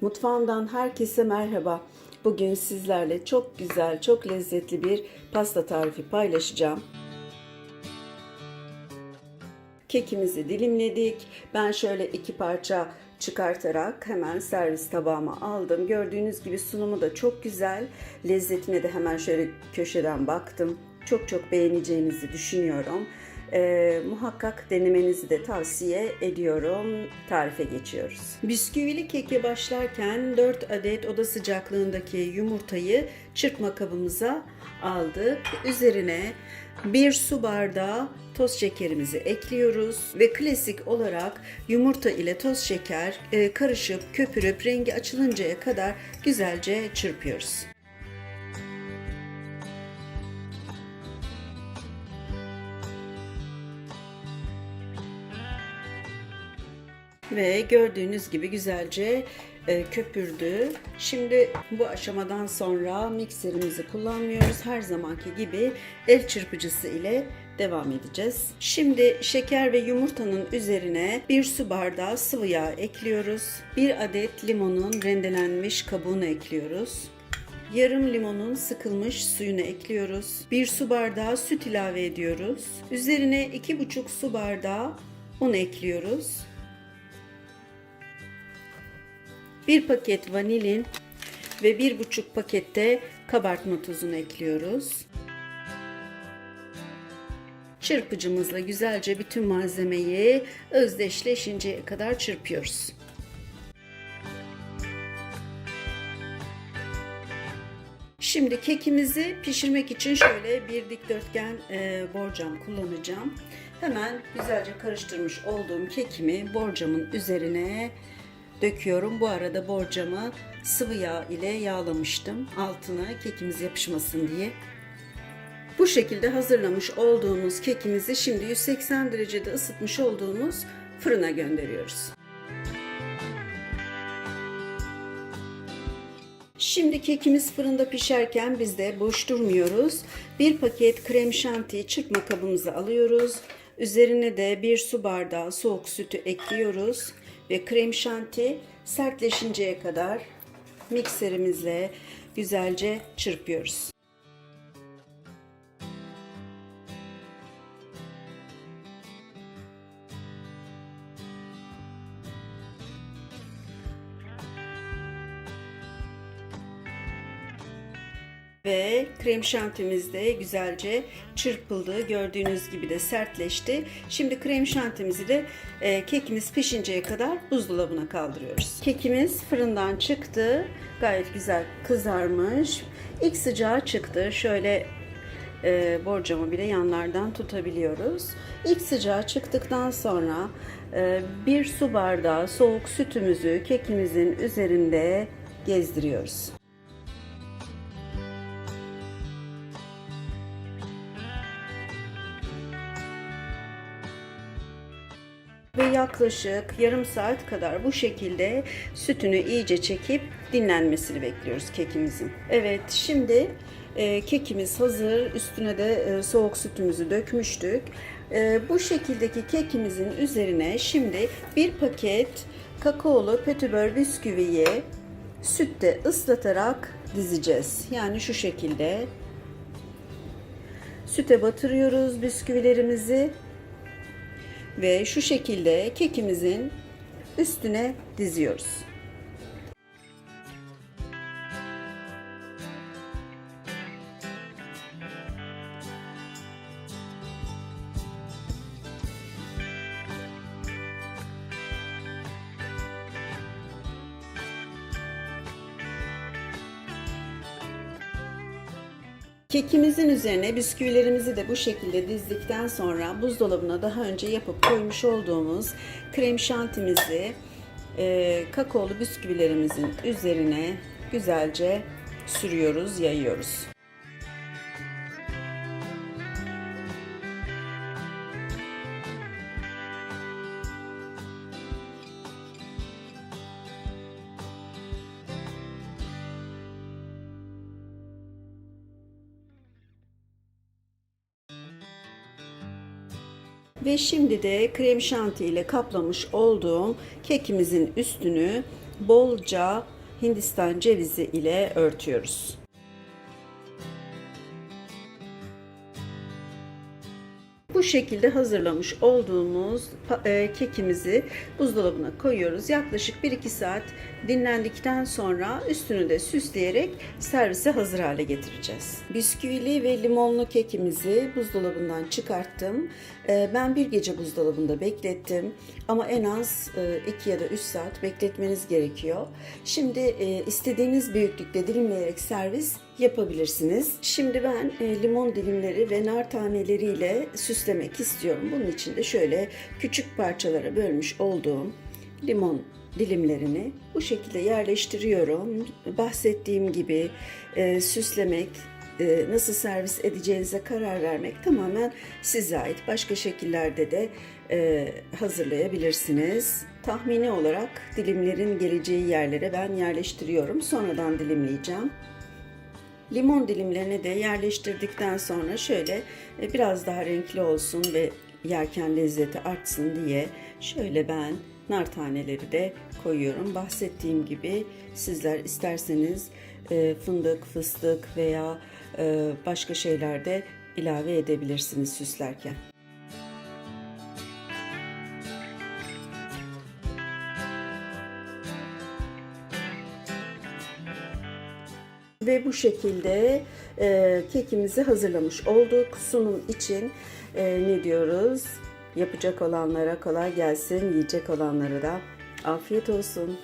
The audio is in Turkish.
Mutfağımdan herkese merhaba. Bugün sizlerle çok güzel, çok lezzetli bir pasta tarifi paylaşacağım. Kekimizi dilimledik. Ben şöyle iki parça çıkartarak hemen servis tabağıma aldım. Gördüğünüz gibi sunumu da çok güzel. Lezzetine de hemen şöyle köşeden baktım. Çok çok beğeneceğinizi düşünüyorum. Ee, muhakkak denemenizi de tavsiye ediyorum. Tarife geçiyoruz. Bisküvili keke başlarken 4 adet oda sıcaklığındaki yumurtayı çırpma kabımıza aldık. Üzerine 1 su bardağı toz şekerimizi ekliyoruz ve klasik olarak yumurta ile toz şeker e, karışıp köpürüp rengi açılıncaya kadar güzelce çırpıyoruz. Ve gördüğünüz gibi güzelce e, köpürdü. Şimdi bu aşamadan sonra mikserimizi kullanmıyoruz. Her zamanki gibi el çırpıcısı ile devam edeceğiz. Şimdi şeker ve yumurtanın üzerine bir su bardağı sıvı yağ ekliyoruz. Bir adet limonun rendelenmiş kabuğunu ekliyoruz. Yarım limonun sıkılmış suyunu ekliyoruz. Bir su bardağı süt ilave ediyoruz. Üzerine iki buçuk su bardağı un ekliyoruz. Bir paket vanilin ve bir buçuk pakette kabartma tozunu ekliyoruz. Çırpıcımızla güzelce bütün malzemeyi özdeşleşinceye kadar çırpıyoruz. Şimdi kekimizi pişirmek için şöyle bir dikdörtgen e, borcam kullanacağım. Hemen güzelce karıştırmış olduğum kekimi borcamın üzerine döküyorum. Bu arada borcamı sıvı yağ ile yağlamıştım. Altına kekimiz yapışmasın diye. Bu şekilde hazırlamış olduğumuz kekimizi şimdi 180 derecede ısıtmış olduğumuz fırına gönderiyoruz. Şimdi kekimiz fırında pişerken biz de boş durmuyoruz. Bir paket krem şanti çırpma kabımıza alıyoruz. Üzerine de bir su bardağı soğuk sütü ekliyoruz ve krem şanti sertleşinceye kadar mikserimizle güzelce çırpıyoruz. Ve krem şantimiz de güzelce çırpıldı. Gördüğünüz gibi de sertleşti. Şimdi krem şantimizi de e, kekimiz pişinceye kadar buzdolabına kaldırıyoruz. Kekimiz fırından çıktı. Gayet güzel kızarmış. İlk sıcağı çıktı. Şöyle e, borcamı bile yanlardan tutabiliyoruz. İlk sıcağı çıktıktan sonra e, bir su bardağı soğuk sütümüzü kekimizin üzerinde gezdiriyoruz. Ve yaklaşık yarım saat kadar bu şekilde sütünü iyice çekip dinlenmesini bekliyoruz kekimizin. Evet şimdi e, kekimiz hazır. Üstüne de e, soğuk sütümüzü dökmüştük. E, bu şekildeki kekimizin üzerine şimdi bir paket kakaolu petibör bisküviyi sütte ıslatarak dizeceğiz. Yani şu şekilde süte batırıyoruz bisküvilerimizi ve şu şekilde kekimizin üstüne diziyoruz. Kekimizin üzerine bisküvilerimizi de bu şekilde dizdikten sonra buzdolabına daha önce yapıp koymuş olduğumuz krem şantimizi e, kakaolu bisküvilerimizin üzerine güzelce sürüyoruz, yayıyoruz. Ve şimdi de krem şanti ile kaplamış olduğum kekimizin üstünü bolca Hindistan cevizi ile örtüyoruz. Bu şekilde hazırlamış olduğumuz e, kekimizi buzdolabına koyuyoruz. Yaklaşık 1-2 saat dinlendikten sonra üstünü de süsleyerek servise hazır hale getireceğiz. Bisküvili ve limonlu kekimizi buzdolabından çıkarttım. E, Ben bir gece buzdolabında beklettim ama en az 2 ya da 3 saat bekletmeniz gerekiyor. Şimdi e, istediğiniz büyüklükte dilimleyerek servis yapabilirsiniz. Şimdi ben e, limon dilimleri ve nar taneleriyle süslemek istiyorum. Bunun için de şöyle küçük parçalara bölmüş olduğum limon dilimlerini bu şekilde yerleştiriyorum. Bahsettiğim gibi e, süslemek, e, nasıl servis edeceğinize karar vermek tamamen size ait. Başka şekillerde de e, hazırlayabilirsiniz. Tahmini olarak dilimlerin geleceği yerlere ben yerleştiriyorum. Sonradan dilimleyeceğim. Limon dilimlerini de yerleştirdikten sonra şöyle e, biraz daha renkli olsun ve yerken lezzeti artsın diye şöyle ben nar taneleri de koyuyorum. Bahsettiğim gibi sizler isterseniz e, fındık, fıstık veya e, başka şeyler de ilave edebilirsiniz süslerken. Ve bu şekilde e, kekimizi hazırlamış olduk. Sunum için e, ne diyoruz? Yapacak olanlara kolay gelsin, yiyecek olanlara da afiyet olsun.